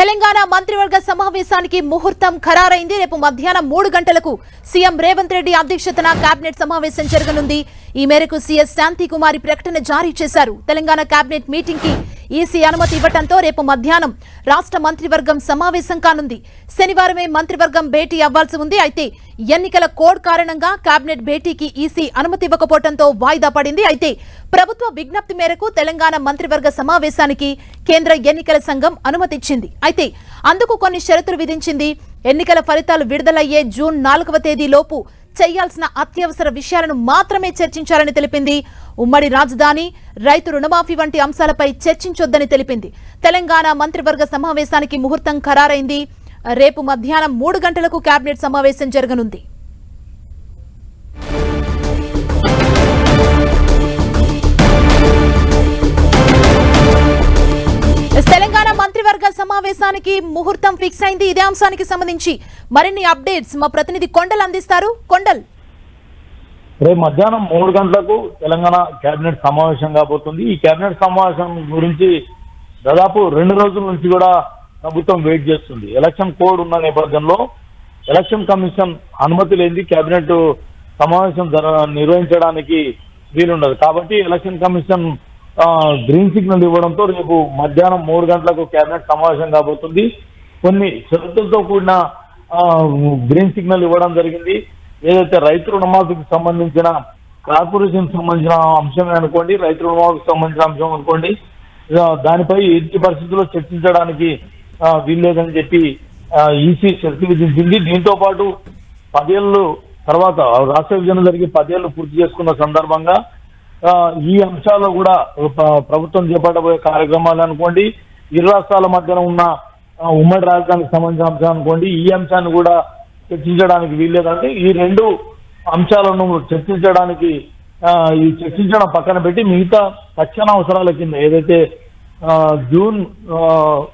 తెలంగాణ మంత్రివర్గ సమావేశానికి ముహూర్తం ఖరారైంది. రేపు మధ్యాహ్నం మూడు గంటలకు సీఎం రేవంత్ రెడ్డి అధ్యక్షతన కేబినెట్ సమావేశం జరగనుంది. ఈ మేరకు సీఎస్ శాంతి కుమారి ప్రకటన జారీ చేశారు. తెలంగాణ కేబినెట్ మీటింగ్కి ఈసీ అనుమతి ఇవ్వటంతో రేపు మధ్యాహ్నం రాష్ట్ర మంత్రివర్గం సమావేశం కానుంది. శనివారమే మంత్రివర్గం భేటీ అవ్వాల్సి ఉంది. అయితే ఎన్నికల కోడ్ కారణంగా కేబినెట్ భేటీకి ఈసీ అనుమతి ఇవ్వకపోవడంతో వాయిదా పడింది. అయితే ప్రభుత్వ విజ్ఞప్తి మేరకు తెలంగాణ మంత్రివర్గ సమావేశానికి కేంద్ర ఎన్నికల సంఘం అనుమతిచ్చింది అయితే అందుకు కొన్ని షరతులు విధించింది. ఎన్నికల ఫలితాలు విడుదలయ్యే జూన్ నాలుగవ తేదీలోపు చేయాల్సిన అత్యవసర విషయాలను మాత్రమే చర్చించాలని తెలిపింది. ఉమ్మడి రాజధాని రైతు రుణమాఫీ వంటి అంశాలపై చర్చించొద్దని తెలిపింది. తెలంగాణ మంత్రివర్గ సమావేశానికి ముహూర్తం ఖరారైంది. రేపు మధ్యాహ్నం మూడు గంటలకు కేబినెట్ సమావేశం జరగనుంది. తెలంగాణ మంత్రివర్గ సమావేశానికి ముహూర్తం ఫిక్స్ అయింది. ఇదే అంశానికి సంబంధించి మరిన్ని అప్డేట్స్ మా ప్రతినిధి కొండల్ అందిస్తారు. కొండల్. రేపు మధ్యాహ్నం మూడు గంటలకు తెలంగాణ కేబినెట్ సమావేశం కాబోతుంది. ఈ కేబినెట్ సమావేశం గురించి దాదాపు రెండు రోజుల నుంచి కూడా ప్రభుత్వం వెయిట్ చేస్తుంది. ఎలక్షన్ కోడ్ ఉన్న నేపథ్యంలో ఎలక్షన్ కమిషన్ అనుమతి లేని కేబినెట్ సమావేశం నిర్వహించడానికి వీలుండదు. కాబట్టి ఎలక్షన్ కమిషన్ గ్రీన్ సిగ్నల్ ఇవ్వడంతో రేపు మధ్యాహ్నం మూడు గంటలకు కేబినెట్ సమావేశం కాబోతుంది. కొన్ని షరతులతో కూడిన గ్రీన్ సిగ్నల్ ఇవ్వడం జరిగింది. ఏదైతే రైతు రుణమాఫీకి సంబంధించిన కార్పొరేషన్ సంబంధించిన అంశమే అనుకోండి రైతు రుణమాఫీకి సంబంధించిన అంశం అనుకోండి దానిపై ఎట్టి పరిస్థితుల్లో చర్చించడానికి వీల్లేదని చెప్పి ఈసీ శక్తి విధించింది. దీంతో పాటు పదేళ్ళు తర్వాత రాష్ట్ర విభజన జరిగి పదేళ్ళు పూర్తి చేసుకున్న సందర్భంగా ఈ అంశాల్లో కూడా ప్రభుత్వం చేపట్టబోయే కార్యక్రమాలు అనుకోండి ఇరు రాష్ట్రాల మధ్యన ఉన్న ఉమ్మడి రాజధానికి సంబంధించిన అంశం అనుకోండి ఈ అంశాన్ని కూడా చర్చించడానికి వీల్లేదంటే ఈ రెండు అంశాలను చర్చించడానికి ఈ చర్చించడం పక్కన పెట్టి మిగతా తక్షణ అవసరాల కింద ఏదైతే జూన్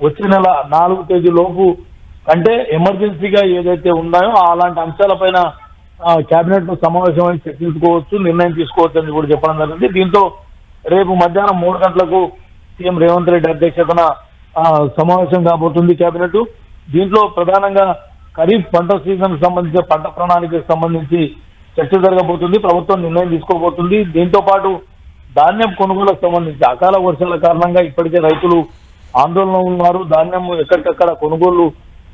వచ్చే నెల నాలుగు తేదీ లోపు అంటే ఎమర్జెన్సీగా ఏదైతే ఉన్నాయో అలాంటి అంశాలపైన కేబినెట్ సమావేశం చర్చించుకోవచ్చు నిర్ణయం తీసుకోవచ్చు అని కూడా చెప్పడం జరిగింది. దీంతో రేపు మధ్యాహ్నం మూడు గంటలకు సీఎం రేవంత్ రెడ్డి అధ్యక్షతన సమావేశం కాబోతుంది కేబినెట్ దీంట్లో ప్రధానంగా ఖరీఫ్ పంట సీజన్ సంబంధించిన పంట ప్రణాళికకు సంబంధించి చర్చ జరగబోతుంది ప్రభుత్వం నిర్ణయం తీసుకోబోతుంది. దీంతో పాటు ధాన్యం కొనుగోలుకు సంబంధించి అకాల వర్షాల కారణంగా ఇప్పటికే రైతులు ఆందోళన ఉన్నారు. ధాన్యం ఎక్కడికక్కడ కొనుగోలు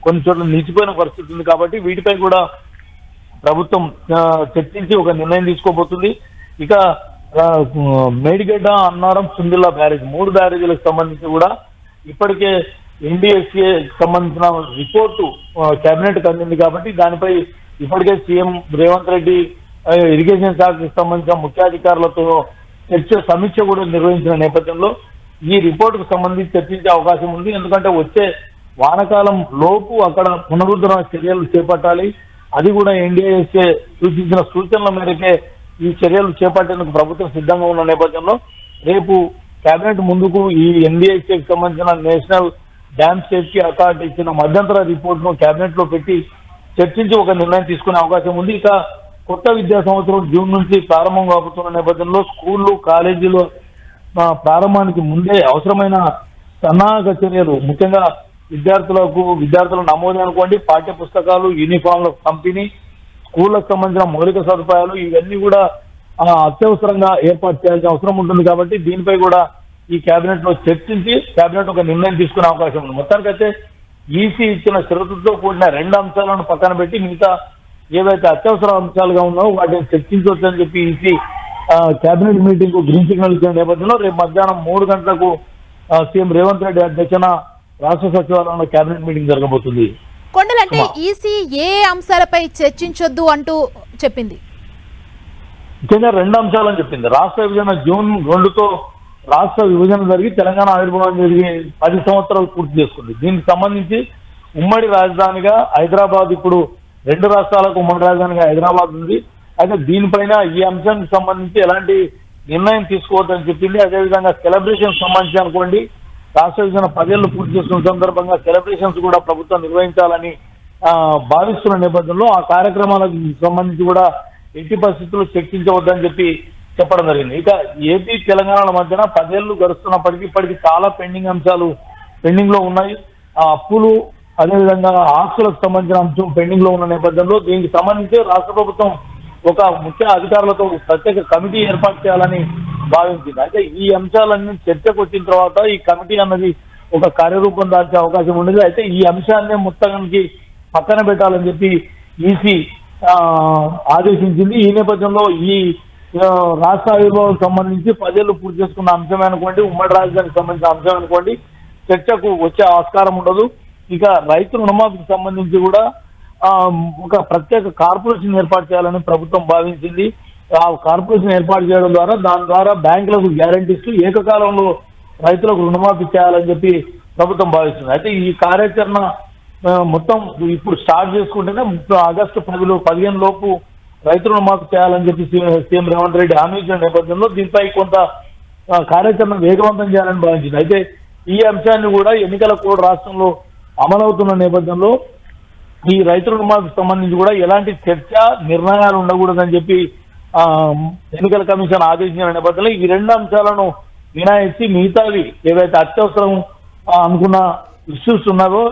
కొన్ని చోట్ల నిలిచిపోయిన పరిస్థితి ఉంది కాబట్టి వీటిపై కూడా ప్రభుత్వం చర్చించి ఒక నిర్ణయం తీసుకోబోతుంది. ఇక మేడిగడ్డ అన్నారం సుందిల్లా బ్యారేజ్ మూడు బ్యారేజీలకు సంబంధించి కూడా ఇప్పటికే ఎన్డీఎస్ఏ సంబంధించిన రిపోర్టు కేబినెట్ అందింది కాబట్టి దానిపై ఇప్పటికే సీఎం రేవంత్ రెడ్డి ఇరిగేషన్ శాఖకు సంబంధించిన ముఖ్యాధికారులతో చర్చ సమీక్ష కూడా నిర్వహించిన నేపథ్యంలో ఈ రిపోర్టుకు సంబంధించి చర్చించే అవకాశం ఉంది. ఎందుకంటే వచ్చే వానకాలం లోపు అక్కడ పునరుద్ధరణ చర్యలు చేపట్టాలి. అది కూడా ఎన్డీఏఎస్ఏ సూచించిన సూచనల మేరకే ఈ చర్యలు చేపట్టేందుకు ప్రభుత్వం సిద్ధంగా ఉన్న నేపథ్యంలో రేపు కేబినెట్ ముందుకు ఈ ఎన్డీఏఎస్ఏకి సంబంధించిన నేషనల్ డ్యామ్ సేఫ్టీ అథారిటీ ఇచ్చిన మధ్యంతర రిపోర్ట్ను కేబినెట్లో పెట్టి చర్చించి ఒక నిర్ణయం తీసుకునే అవకాశం ఉంది. ఇక కొత్త విద్యా సంవత్సరం జూన్ నుంచి ప్రారంభం కాబోతున్న నేపథ్యంలో స్కూళ్ళు కాలేజీలు ప్రారంభానికి ముందే అవసరమైన సన్నాహక చర్యలు ముఖ్యంగా విద్యార్థులకు విద్యార్థుల నమోదు అనుకోండి. పాఠ్య పుస్తకాలు యూనిఫామ్ల పంపిణీ స్కూళ్ళకు సంబంధించిన మౌలిక సదుపాయాలు ఇవన్నీ కూడా అత్యవసరంగా ఏర్పాటు చేయాల్సిన అవసరం ఉంటుంది కాబట్టి దీనిపై కూడా ఈ కేబినెట్లో చర్చించి కేబినెట్ ఒక నిర్ణయం తీసుకునే అవకాశం ఉంది. మొత్తానికైతే ఈసీ ఇచ్చిన షరతులతో కూడిన రెండు అంశాలను పక్కన పెట్టి మిగతా ఏవైతే అత్యవసర అంశాలుగా ఉన్నాయో వాటిని చర్చించవచ్చని చెప్పి ఈసీ కేబినెట్ మీటింగ్కు గ్రీన్ సిగ్నల్ ఇచ్చిన నేపథ్యంలో రేపు మధ్యాహ్నం మూడు గంటలకు సీఎం రేవంత్ రెడ్డి అధ్యక్షన రాష్ట్ర సచివాలయంలో కేబినెట్ మీటింగ్ జరగబోతుంది. కొండల్ అంటే సుమా. ఈసీ ఏ అంశాలపై చర్చించొద్దు అంటూ చెప్పింది. ముఖ్యంగా రెండు అంశాలని చెప్పింది. రాష్ట్ర విభజన జూన్ రెండుతో రాష్ట్ర విభజన జరిగి తెలంగాణ ఆవిర్భావం జరిగి పది సంవత్సరాలు పూర్తి చేసుకుంది. దీనికి సంబంధించి ఉమ్మడి రాజధానిగా హైదరాబాద్ ఇప్పుడు రెండు రాష్ట్రాలకు ఉమ్మడి రాజధానిగా హైదరాబాద్ ఉంది. అయితే దీనిపైన ఈ అంశానికి సంబంధించి ఎలాంటి నిర్ణయం తీసుకోవద్దని చెప్పింది. అదేవిధంగా సెలబ్రేషన్ సంబంధించి అనుకోండి. రాష్ట్ర విభజన పదేళ్ళు పూర్తి చేసిన సందర్భంగా సెలబ్రేషన్స్ కూడా ప్రభుత్వం నిర్వహించాలని భావిస్తున్న నేపథ్యంలో ఆ కార్యక్రమాలకు సంబంధించి కూడా ఎట్టి పరిస్థితుల్లో చర్చించవద్దని చెప్పి చెప్పడం జరిగింది. ఇక ఏపీ తెలంగాణల మధ్యన పదేళ్ళు గడుస్తున్నప్పటికీ ఇప్పటికీ చాలా పెండింగ్ అంశాలు పెండింగ్లో ఉన్నాయి. ఆ అప్పులు అదేవిధంగా ఆస్తులకు సంబంధించిన అంశం పెండింగ్లో ఉన్న నేపథ్యంలో దీనికి సంబంధించి రాష్ట్ర ప్రభుత్వం ఒక ముఖ్య అధికారులతో ప్రత్యేక కమిటీ ఏర్పాటు చేయాలని భావించింది. అయితే ఈ అంశాలన్నీ చర్చకు వచ్చిన తర్వాత ఈ కమిటీ అన్నది ఒక కార్యరూపం దాల్చే అవకాశం ఉండేది. అయితే ఈ అంశాన్ని మొత్తానికి పక్కన పెట్టాలని చెప్పి ఈసీ ఆదేశించింది. ఈ నేపథ్యంలో ఈ రాష్ట్ర విభాగం సంబంధించి పదేళ్ళు పూర్తి చేసుకున్న అంశం అనుకోండి ఉమ్మడి రాజధానికి సంబంధించిన అంశం అనుకోండి చర్చకు వచ్చే ఆస్కారం ఉండదు. ఇక రైతు రుణమాఫీకి సంబంధించి కూడా ఒక ప్రత్యేక కార్పొరేషన్ ఏర్పాటు చేయాలని ప్రభుత్వం భావించింది. ఆ కార్పొరేషన్ ఏర్పాటు చేయడం ద్వారా దాని ద్వారా బ్యాంకులకు గ్యారంటీస్ ఏకకాలంలో రైతులకు రుణమాఫీ చేయాలని చెప్పి ప్రభుత్వం భావిస్తుంది. అయితే ఈ కార్యాచరణ మొత్తం ఇప్పుడు స్టార్ట్ చేసుకుంటేనే ఆగస్టు పదిలో పదిహేను లోపు రైతు రుణమాఫీ చేయాలని చెప్పి సీఎం రేవంత్ రెడ్డి హామీ ఇచ్చిన నేపథ్యంలో దీనిపై కొంత కార్యాచరణ వేగవంతం చేయాలని భావించింది. అయితే ఈ అంశాన్ని కూడా ఎన్నికల కోడ్ రాష్ట్రంలో అమలవుతున్న నేపథ్యంలో ఈ రైతు రుణమాఫీకి సంబంధించి కూడా ఎలాంటి చర్చ నిర్ణయాలు ఉండకూడదని చెప్పి ఎన్నికల కమిషన్ ఆదేశించిన నేపథ్యంలో ఈ రెండు అంశాలను మినాయించి మిగతావి ఏవైతే అత్యవసరం అనుకున్న ఇష్యూస్ ఉన్నారో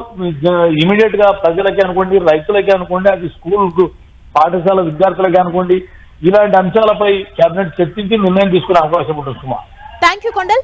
ఇమీడియట్గా ప్రజలకి అనుకోండి రైతులకి అనుకోండి అది స్కూల్ పాఠశాల విద్యార్థులకి అనుకోండి ఇలాంటి అంశాలపై కేబినెట్ చర్చించి నిర్ణయం తీసుకునే అవకాశం ఉంటుంది సుమా. Thank you Kondal